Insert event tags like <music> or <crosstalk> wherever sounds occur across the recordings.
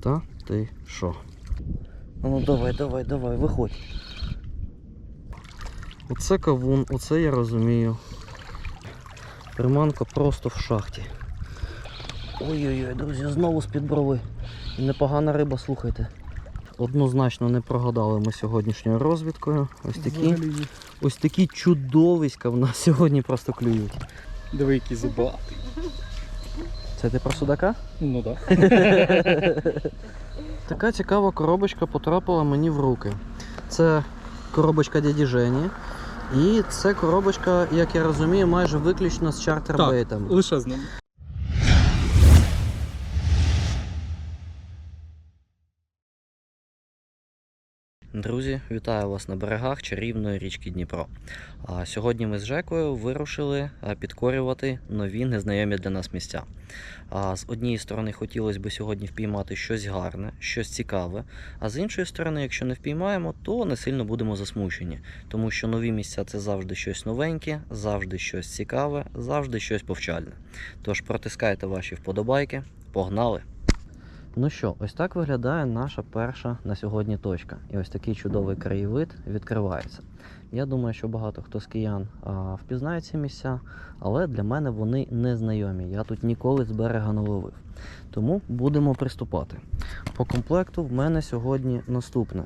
Та ти що? Ну давай, давай, давай, виходь. Оце кавун, оце я розумію. Приманка просто в шахті. Ой-ой-ой, друзі, знову з-під брови. Непогана риба, слухайте. Однозначно не прогадали ми сьогоднішньою розвідкою. Ось такі, ось такі чудовиська в нас сьогодні просто клюють. Диви, які зубати. Це ти про судака? Ну так. <laughs> Така цікава коробочка потрапила мені в руки. Це коробочка дяді Жені. І це коробочка, як я розумію, майже виключно з чартербейтами. Лише з ним. Друзі, вітаю вас на берегах чарівної річки Дніпро. Сьогодні ми з Жекою вирушили підкорювати нові незнайомі для нас місця. З однієї сторони, хотілося б сьогодні впіймати щось гарне, щось цікаве. А з іншої сторони, якщо не впіймаємо, то не сильно будемо засмучені, тому що нові місця це завжди щось новеньке, завжди щось цікаве, завжди щось повчальне. Тож протискайте ваші вподобайки, погнали! Ну що, ось так виглядає наша перша на сьогодні точка. І ось такий чудовий краєвид відкривається. Я думаю, що багато хто з киян а, впізнає ці місця, але для мене вони не знайомі. Я тут ніколи з берега не ловив. Тому будемо приступати. По комплекту в мене сьогодні наступне.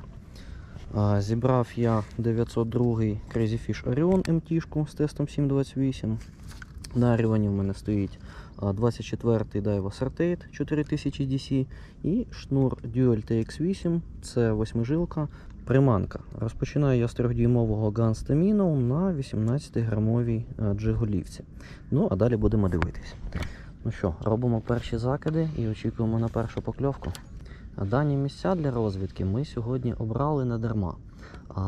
А, Зібрав я 902 Crazy Fish Orion MT з тестом 728. На Оріоні в мене стоїть 24-й Daiwa Certate 4000 DC і шнур Dual TX8, це восьмижилка, приманка. Розпочинаю я з 3-дюймового Guns на 18-грамовій е, джиголівці. Ну, а далі будемо дивитись. Ну що, робимо перші закиди і очікуємо на першу покльовку. Дані місця для розвідки ми сьогодні обрали не дарма.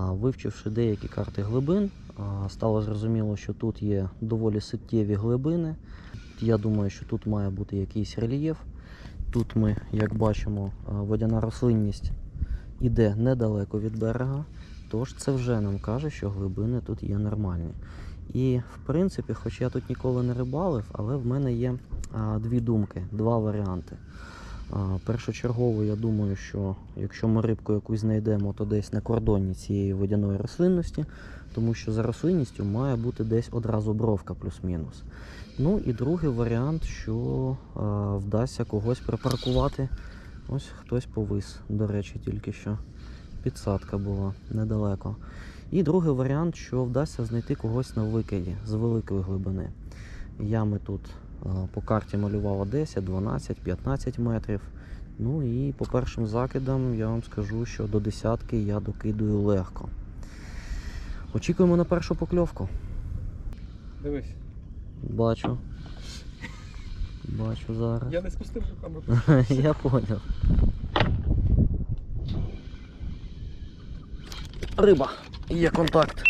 Вивчивши деякі карти глибин, стало зрозуміло, що тут є доволі суттєві глибини. Я думаю, що тут має бути якийсь рельєф. Тут ми, як бачимо, водяна рослинність іде недалеко від берега, тож це вже нам каже, що глибини тут є нормальні. І в принципі, хоч я тут ніколи не рибалив, але в мене є а, дві думки, два варіанти. Першочергово, я думаю, що якщо ми рибку якусь знайдемо, то десь на кордоні цієї водяної рослинності, тому що за рослинністю має бути десь одразу бровка плюс-мінус. Ну і другий варіант, що а, вдасться когось припаркувати. Ось хтось повис, до речі, тільки що підсадка була недалеко. І другий варіант, що вдасться знайти когось на викиді з великої глибини. Ями тут по карті малювала 10, 12, 15 метрів. Ну і по першим закидам я вам скажу, що до десятки я докидую легко. Очікуємо на першу покльовку. Дивись. Бачу. Бачу зараз. Я не спустив руками. <laughs> Я понял. Риба. Є контакт.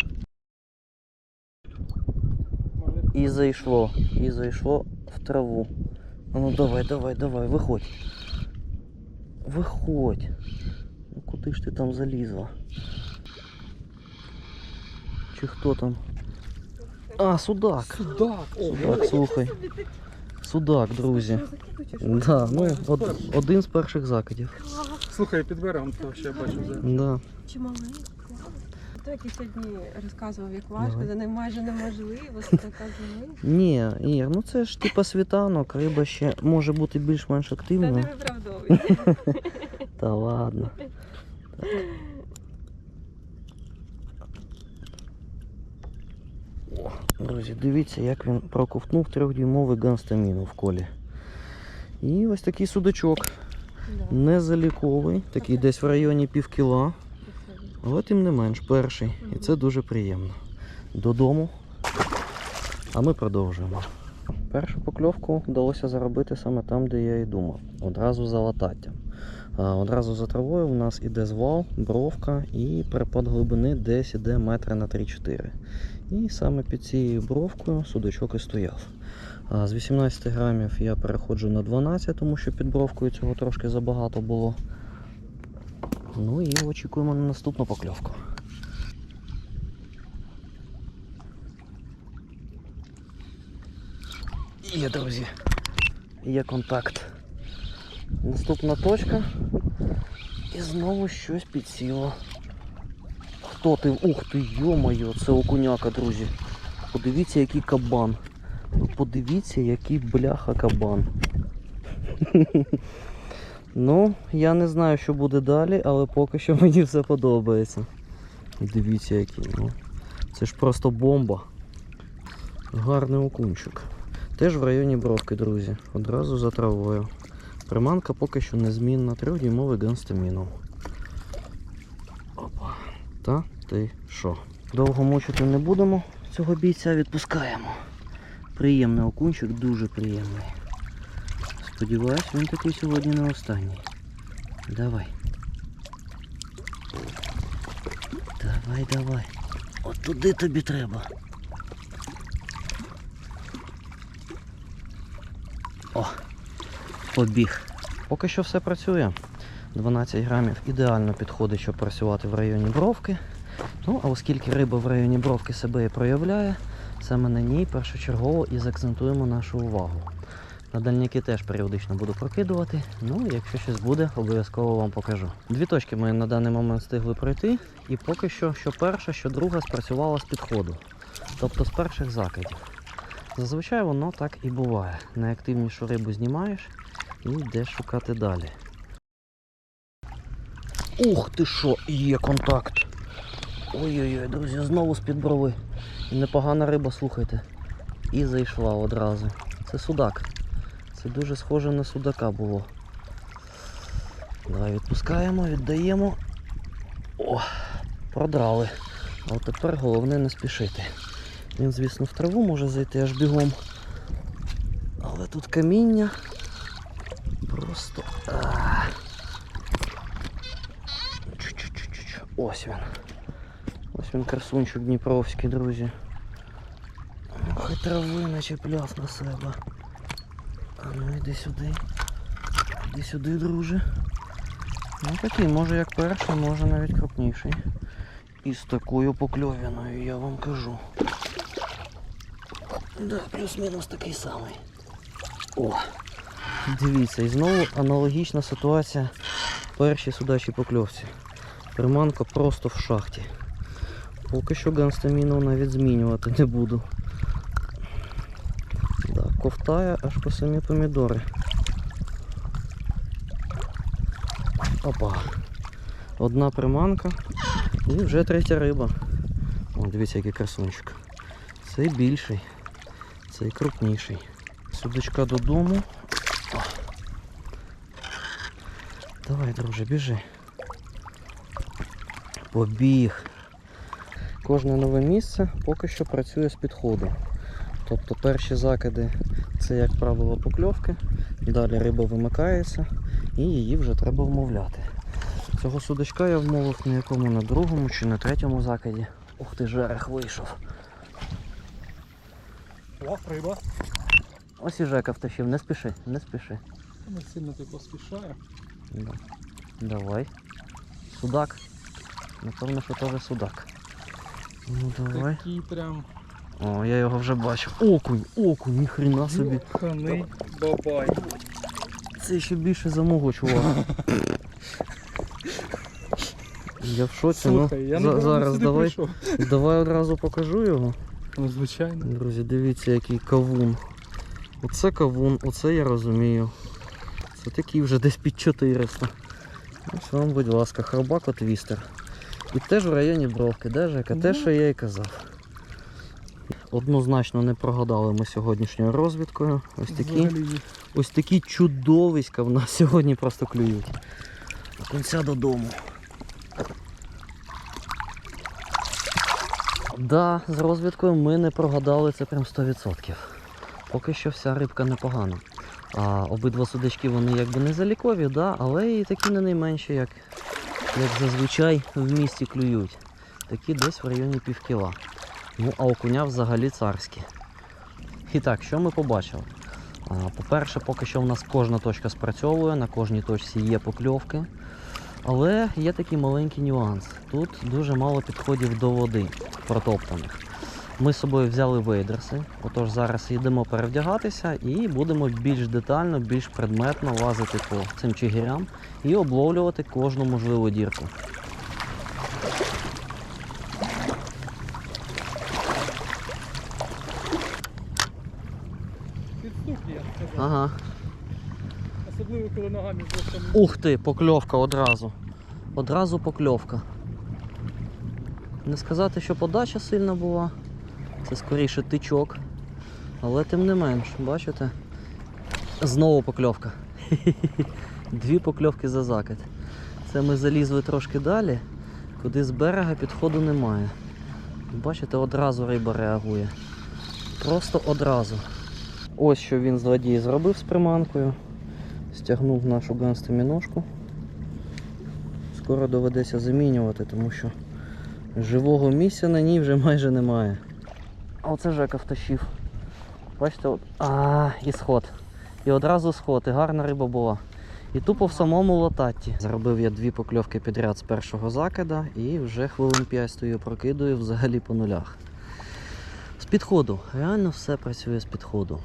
Може, І зайшло. І зайшло в траву. Ну давай, давай, давай, виходь. Виходь. Ну куди ж ти там залізла? Чи хто там? А, судак. Судак! Судак, слухай. Судак, друзі. Да, ну, од- один з перших закидів. Слухай, під берегом то ще бачу вже. Да. Чималенько. Хто який сьогодні розказував, як важко, Давай. за ним майже неможливо, така зелень. Ні, Ір, ну це ж типа світанок, риба ще може бути більш-менш Та не активною. виправдовуйся. <laughs> Та ладно. О, Друзі, дивіться, як він проковтнув трьохдюймовий ганстаміну в колі. І ось такий судачок. Да, Незаліковий, такий десь в районі пів кіла, але тим не менш перший. І це дуже приємно. Додому. А ми продовжуємо. Першу покльовку вдалося заробити саме там, де я і думав. Одразу за лататтям. Одразу за травою у нас іде звал, бровка і перепад глибини десь іде метра на 3-4. І саме під цією бровкою судачок і стояв. З 18 грамів я переходжу на 12, тому що під бровкою цього трошки забагато було. Ну і очікуємо на наступну покльовку. Є, друзі. Є контакт. Наступна точка. І знову щось підсіло. Хто ти? Ух ти, йо-моє, це окуняка, друзі. Подивіться, який кабан. Подивіться, який бляха кабан. <laughs> ну, я не знаю, що буде далі, але поки що <laughs> мені все подобається. Дивіться, який. Ну. Це ж просто бомба. Гарний окунчик. Теж в районі бровки, друзі. Одразу за травою. Приманка поки що незмінна. Трьохдюймовий ганстаміном. Опа. Та ти що? Довго мучити не будемо. Цього бійця відпускаємо. Приємний окунчик, дуже приємний. Сподіваюсь, він такий сьогодні не останній. Давай. Давай, давай. От туди тобі треба. О, побіг. Поки що все працює. 12 грамів ідеально підходить, щоб працювати в районі бровки. Ну, а оскільки риба в районі бровки себе і проявляє, саме на ній першочергово і заакцентуємо нашу увагу. На дальняки теж періодично буду прокидувати. Ну, якщо щось буде, обов'язково вам покажу. Дві точки ми на даний момент встигли пройти, і поки що, що перша, що друга спрацювала з підходу, тобто з перших закидів. Зазвичай воно так і буває. Найактивнішу рибу знімаєш і йдеш шукати далі. Ух ти що, є контакт! Ой-ой-ой, друзі, знову з-під брови. І непогана риба, слухайте. І зайшла одразу. Це судак. Це дуже схоже на судака було. Давай відпускаємо, віддаємо. О, продрали. А от тепер головне не спішити. Він, звісно, в траву може зайти аж бігом. Але тут каміння. Просто. Ось він. Ось він красунчик Дніпровський, друзі. Хай трави начепляв на себе. А ну іди сюди. Іди сюди, друже. Ну такий, може як перший, може навіть крупніший. І з такою покльовіною, я вам кажу. Да, плюс-мінус такий самий. О! Дивіться, і знову аналогічна ситуація першій судачій покльовці. Приманка просто в шахті. Поки що ганстаміну навіть змінювати не буду. Ковтає аж по самі помідори. Опа. Одна приманка і вже третя риба. О, дивіться, який красунчик. Цей більший, цей крупніший. Судочка додому. О. Давай, друже, біжи. Побіг. Кожне нове місце поки що працює з підходу. Тобто перші закиди це, як правило, покльовки, далі риба вимикається і її вже треба вмовляти. Цього судачка я вмовив на якому на другому чи на третьому закиді. Ух ти, жерех вийшов. О, риба. Ось і Жека втащив, не спіши, не спіши. Не сильно ти поспішає. Да. Давай. Судак. Напевно, що теж судак. Ну давай. Такий прям О, я його вже бачив. Окунь, окунь, ніхрена собі. юханий бабай. Це ще більше за мого чувака. Я в шоці, Слухай, ну я за- не зараз сюди давай, прийшов. давай одразу покажу його. Ну, звичайно. Друзі, дивіться, який кавун. Оце кавун, оце я розумію. Це такий вже десь під 400. Ось вам, будь ласка, хробако твістер. І теж в районі бровки, де Жека? Те, Ну. що я і казав. Однозначно не прогадали ми сьогоднішньою розвідкою. Ось такі, ось такі чудовиська в нас <laughs> сьогодні просто клюють. До кінця додому. Да, з розвідкою ми не прогадали це прям 100%. Поки що вся рибка непогана. А обидва судачки вони якби не залікові, да, але і такі не найменші, як, як зазвичай в місті клюють. Такі десь в районі півкіла. Ну, а окуня взагалі царські. І так, що ми побачили? По-перше, поки що в нас кожна точка спрацьовує, на кожній точці є покльовки. Але є такий маленький нюанс. Тут дуже мало підходів до води протоптаних. Ми з собою взяли вейдерси, отож зараз йдемо перевдягатися і будемо більш детально, більш предметно лазити по цим чигирям і обловлювати кожну можливу дірку. Підступні, я б сказав. Ага. Особливо, коли ногами зовсім. Ух ти, покльовка одразу. Одразу покльовка. Не сказати, що подача сильна була. Це скоріше тичок. Але тим не менш, бачите? Знову покльовка. <laughs> Дві покльовки за закид. Це ми залізли трошки далі, куди з берега підходу немає. Бачите, одразу риба реагує. Просто одразу. Ось що він злодій зробив з приманкою. Стягнув нашу ганстоміножку. Скоро доведеться замінювати, тому що живого місця на ній вже майже немає. А оце Жека втащив. Бачите, от... А, і сход. І одразу сход, і гарна риба була. І тупо в самому лотатті. Зробив я дві покльовки підряд з першого закида і вже хвилин 5 стою, прокидую взагалі по нулях. З підходу. Реально все працює з підходу.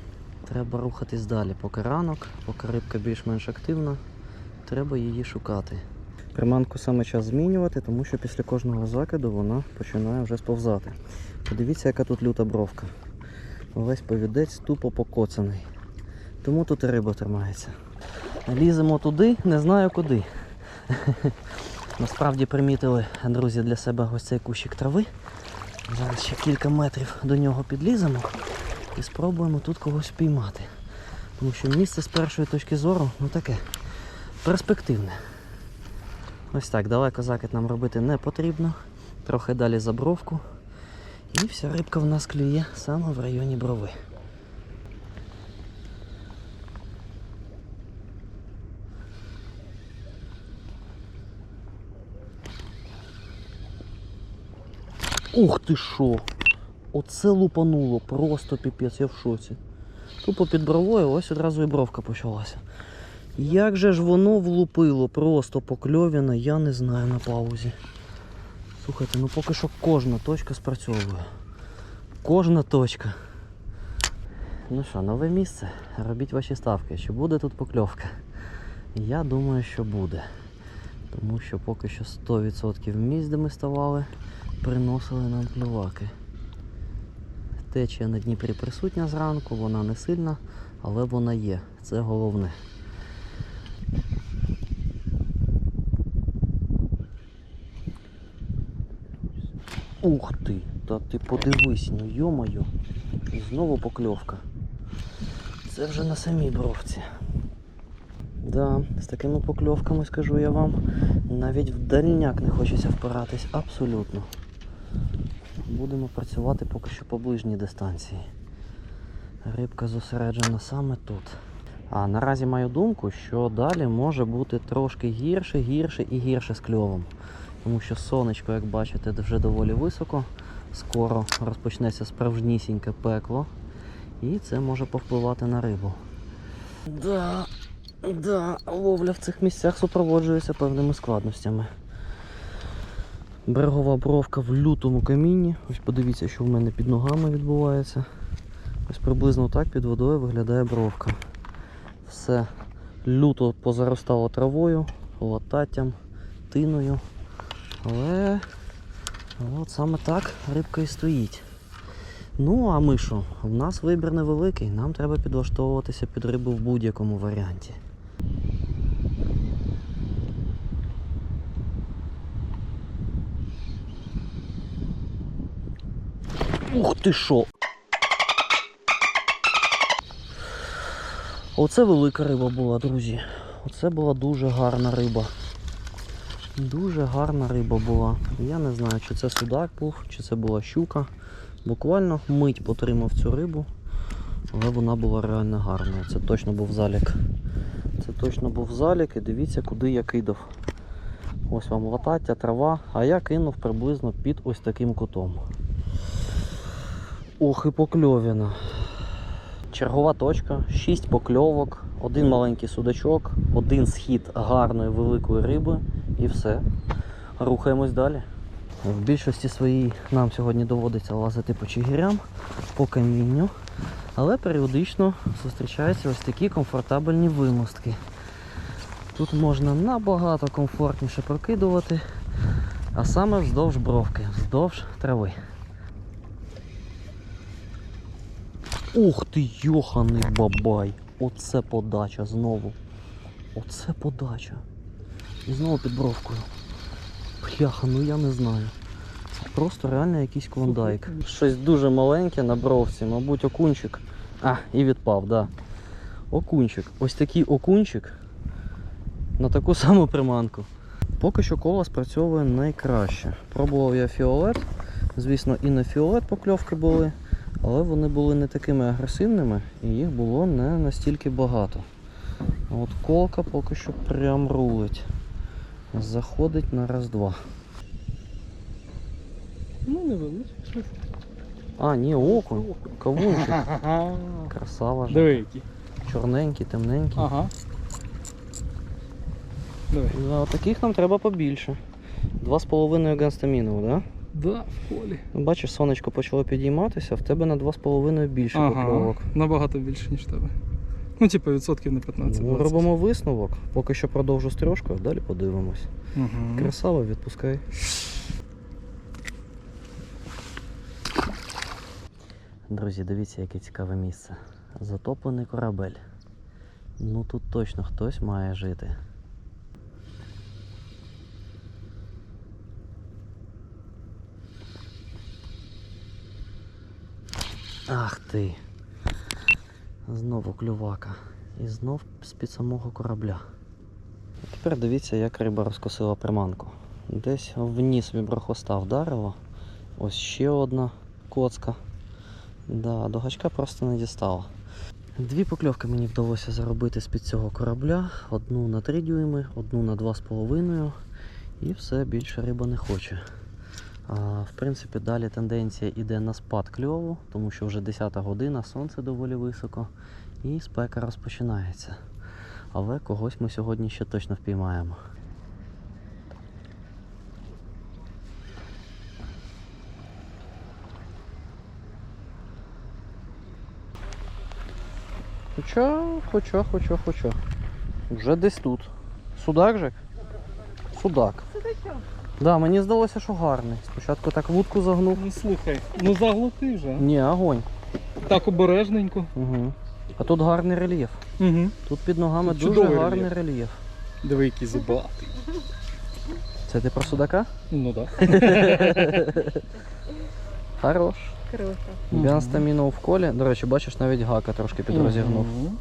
Треба рухатись далі, поки ранок, поки рибка більш-менш активна, треба її шукати. Приманку саме час змінювати, тому що після кожного закиду вона починає вже сповзати. Подивіться, яка тут люта бровка. Весь повідець тупо покоцаний. Тому тут і риба тримається. Ліземо туди, не знаю куди. <laughs> Насправді примітили, друзі, для себе ось цей кущик трави. Зараз ще кілька метрів до нього підліземо і спробуємо тут когось впіймати. Тому що місце з першої точки зору ну таке перспективне. Ось так, далеко закид нам робити не потрібно. Трохи далі за бровку. І вся рибка в нас клює саме в районі брови. Ух ти що! Оце лупануло, просто піпець, я в шоці. Тупо під бровою, ось одразу і бровка почалася. Як же ж воно влупило, просто покльовіно, я не знаю на паузі. Слухайте, ну поки що кожна точка спрацьовує. Кожна точка. Ну що, нове місце. Робіть ваші ставки. Чи буде тут покльовка? Я думаю, що буде. Тому що поки що 100% місць, де ми ставали, приносили нам клюваки. Течія на Дніпрі присутня зранку, вона не сильна, але вона є. Це головне. Ух ти! Та ти подивись, ну йомаю. І знову покльовка. Це вже на самій бровці. Да, з такими покльовками скажу я вам, навіть в дальняк не хочеться впиратись абсолютно. Будемо працювати поки що по ближній дистанції. Рибка зосереджена саме тут. А наразі маю думку, що далі може бути трошки гірше, гірше і гірше з кльовом. Тому що сонечко, як бачите, вже доволі високо. Скоро розпочнеться справжнісіньке пекло. І це може повпливати на рибу. Да, да, ловля в цих місцях супроводжується певними складностями. Берегова бровка в лютому камінні. Ось подивіться, що в мене під ногами відбувається. Ось приблизно так під водою виглядає бровка. Все люто позаростало травою, лататтям, тиною. Але от саме так рибка і стоїть. Ну, а ми що? У нас вибір невеликий, нам треба підлаштовуватися під рибу в будь-якому варіанті. Ух ти що! Оце велика риба була, друзі. Оце була дуже гарна риба. Дуже гарна риба була. Я не знаю, чи це судак був, чи це була щука. Буквально мить потримав цю рибу, але вона була реально гарною. Це точно був залік. Це точно був залік і дивіться, куди я кидав. Ось вам латаття, трава, а я кинув приблизно під ось таким кутом. Ох і покльовіна. Чергова точка, 6 покльовок, один маленький судачок, один схід гарної великої риби і все. Рухаємось далі. В більшості своїй нам сьогодні доводиться лазити по чигирям, по камінню, але періодично зустрічаються ось такі комфортабельні вимостки. Тут можна набагато комфортніше прокидувати, а саме вздовж бровки, вздовж трави. Ух ти, йоханий бабай! Оце подача знову. Оце подача. І знову під бровкою. Бляха, ну я не знаю. Це просто реально якийсь клондайк. Щось дуже маленьке на бровці, мабуть, окунчик. А, і відпав, да. Окунчик. Ось такий окунчик на таку саму приманку. Поки що кола спрацьовує найкраще. Пробував я фіолет. Звісно, і на фіолет покльовки були, але вони були не такими агресивними і їх було не настільки багато. А от колка поки що прям рулить. Заходить на раз-два. Ну, невеличкий. А, ні, окунь. Кавунчик. Красава ж. Який. Чорненький, темненький. Ага. Диви. Да, таких нам треба побільше. Два з половиною ганстамінову, да? Да, в полі. Ну, Бачиш, сонечко почало підійматися, в тебе на два з половиною більше покльовок. Набагато більше, ніж в тебе. Ну, типу, відсотків на 15 Ну, робимо висновок. Поки що продовжу стрижку, а далі подивимось. Угу. Красава, відпускай. Друзі, дивіться, яке цікаве місце. Затоплений корабель. Ну тут точно хтось має жити. Ах ти. Знову клювака. І знов з-під самого корабля. Тепер дивіться, як риба розкосила приманку. Десь вниз віброхвоста вдарило. Ось ще одна коцка. Да, до гачка просто не дістала. Дві покльовки мені вдалося заробити з-під цього корабля. Одну на 3 дюйми, одну на 2,5 і все більше риба не хоче. В принципі, далі тенденція йде на спад кльову, тому що вже 10 година, сонце доволі високо, і спека розпочинається. Але когось ми сьогодні ще точно впіймаємо. Хоча, хоча, хоча, хоча. Вже десь тут. Судак же? Судак. Судачок. Да, мені здалося, що гарний. Спочатку так вудку загнув. Ну слухай, ну заглоти вже. Ні, огонь. Так обережненько. Угу. А тут гарний рельєф. Угу. Тут під ногами Тут дуже гарний рельєф. рельєф. Диви, який зубатий. Це ти про судака? Ну так. <laughs> Хорош. Круто. Мгм. Біанстаміно в колі. До речі, бачиш, навіть гака трошки підрозігнув. Мгм.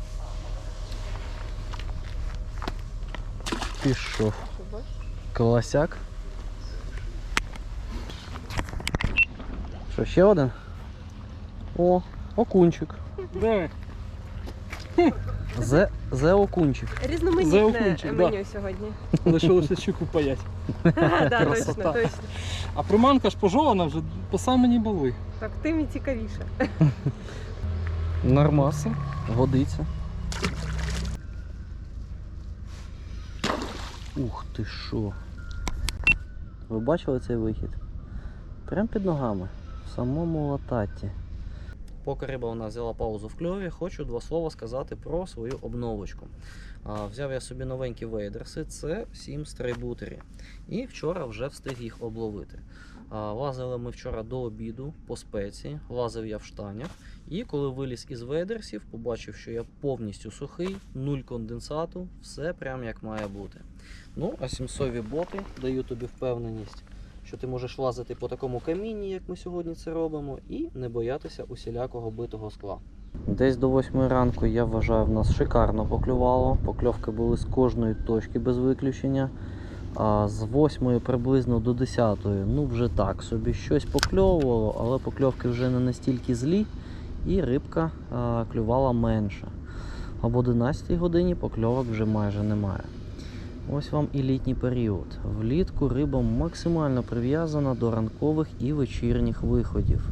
Пішов. Колосяк. Що, ще один? О, окунчик. Диви. Зе, зе окунчик. Різноманітне Заокунчик, да. меню сьогодні. Лишилося щуку паять. Да, точно, Красота. точно. А приманка ж пожована вже по самені були. Так, тим і цікавіше. Нормаса. Годиться. Ух ти що. Ви бачили цей вихід? Прям під ногами. Самому лататі. Поки риба у нас взяла паузу в кльові, хочу два слова сказати про свою обновочку. Взяв я собі новенькі вейдерси, це 7 стрейбутері. І вчора вже встиг їх обловити. Лазили ми вчора до обіду по спеці, лазив я в штанях. І коли виліз із вейдерсів, побачив, що я повністю сухий, нуль конденсату, все прям як має бути. Ну, а сімсові боти дають тобі впевненість, що ти можеш лазити по такому камінні, як ми сьогодні це робимо, і не боятися усілякого битого скла. Десь до 8 ранку я вважаю, в нас шикарно поклювало. Покльовки були з кожної точки без виключення. А з 8 приблизно до 10 ну вже так собі щось покльовувало, але покльовки вже не настільки злі, і рибка а, клювала менше. В 11 годині покльовок вже майже немає. Ось вам і літній період. Влітку риба максимально прив'язана до ранкових і вечірніх виходів.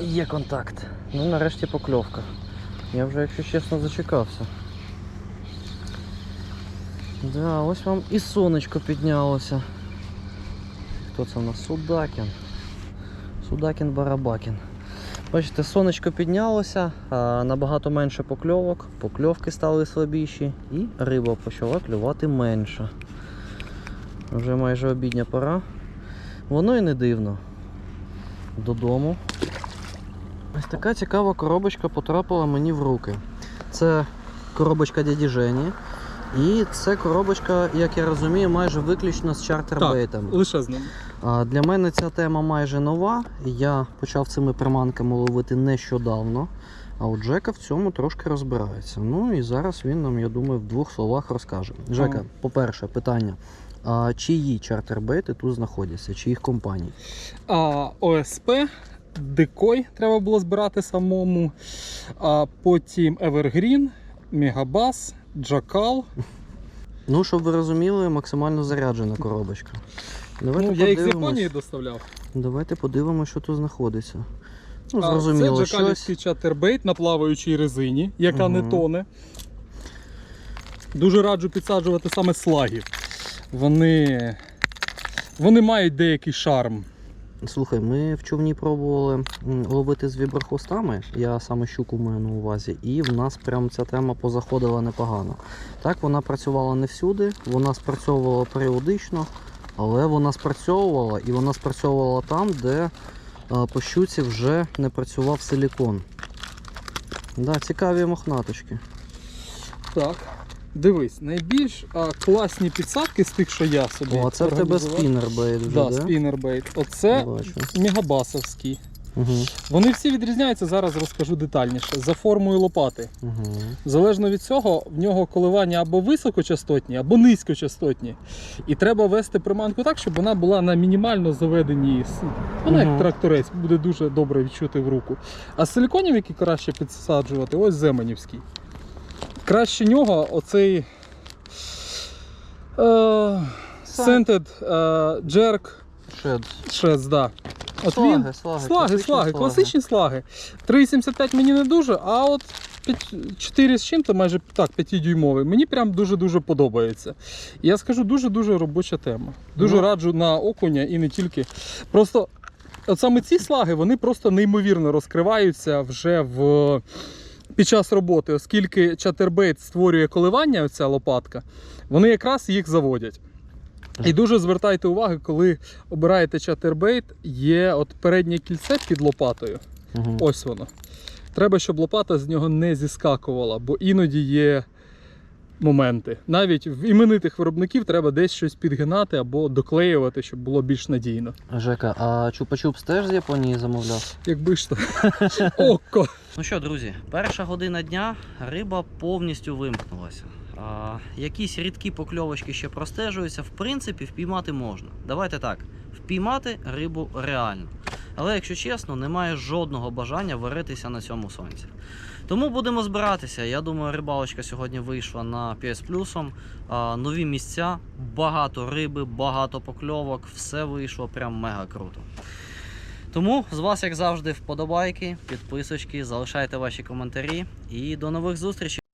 Є контакт. Ну нарешті покльовка. Я вже, якщо чесно, зачекався. Да, ось вам і сонечко піднялося. Хто це у нас? Судакін. Судакін Барабакін. Бачите, сонечко піднялося, набагато менше покльовок, покльовки стали слабіші і риба почала клювати менше. Вже майже обідня пора. Воно і не дивно. Додому. Ось така цікава коробочка потрапила мені в руки. Це коробочка дяді Жені. І це коробочка, як я розумію, майже виключно з чартербейтами. Лише з ним. Для мене ця тема майже нова. Я почав цими приманками ловити нещодавно. А от Жека в цьому трошки розбирається. Ну і зараз він нам, я думаю, в двох словах розкаже. Жека, Ага. по-перше, питання. А чиї чартербейти тут знаходяться, чиїх компаній? А ОСП, Декой треба було збирати самому. А потім Evergreen, Мегабас, Джакал. Ну, щоб ви розуміли, максимально заряджена коробочка. Давайте Ну, я їх з. Японії доставляв. Давайте подивимося, що тут знаходиться. Ну, А, зрозуміло, це щось. джакалівський чатербейт на плаваючій резині, яка не тоне. Дуже раджу підсаджувати саме слагів. Вони, вони мають деякий шарм. Слухай, ми в човні пробували ловити з віброхвостами, я саме щуку маю на увазі, і в нас прям ця тема позаходила непогано. Так, вона працювала не всюди, вона спрацьовувала періодично, але вона спрацьовувала і вона спрацьовувала там, де а, по щуці вже не працював силікон. Да, цікаві мохнаточки. Так. Дивись, найбільш а, класні підсадки з тих, що я собі. О, а це в тебе спіннербейт вже, Да, да? спінербейт. Оце Бачу. мегабасовський. Угу, Вони всі відрізняються, зараз розкажу детальніше. За формою лопати. угу. Залежно від цього, в нього коливання або високочастотні, або низькочастотні. І треба вести приманку так, щоб вона була на мінімально заведеній. Вона Мгм. як тракторець, буде дуже добре відчути в руку. А з силіконів, які краще підсаджувати, ось Земенівський. Краще нього оцей. Е, Scented е, Jerk Шед. Sheds, да. От Слаги, він, слаги, Слаги, слаги, класичні слаги. 3,75 мені не дуже, а от 4 з чим-то, майже так, 5-дюймовий, мені прям дуже-дуже подобається. І я скажу, дуже-дуже робоча тема. Дуже Ну. раджу на окуня і не тільки. Просто от саме ці слаги, вони просто неймовірно розкриваються вже в. Під час роботи, оскільки чатербейт створює коливання, оця лопатка, вони якраз їх заводять. І дуже звертайте увагу, коли обираєте чатербейт, є от переднє кільце під лопатою. Угу. Ось воно. Треба, щоб лопата з нього не зіскакувала, бо іноді є моменти. Навіть в іменитих виробників треба десь щось підгинати або доклеювати, щоб було більш надійно. Жека, а чупа-чупс теж з Японії замовляв? Якби ж то. <laughs> Око! Ну що, друзі, перша година дня риба повністю вимкнулася. Якісь рідкі покльовочки ще простежуються, в принципі, впіймати можна. Давайте так, впіймати рибу реально. Але, якщо чесно, немає жодного бажання варитися на цьому сонці. Тому будемо збиратися. Я думаю, рибалочка сьогодні вийшла на 5 з плюсом. Нові місця, багато риби, багато покльовок, все вийшло прям мега круто. Тому з вас, як завжди, вподобайки, підписочки, залишайте ваші коментарі і до нових зустрічей.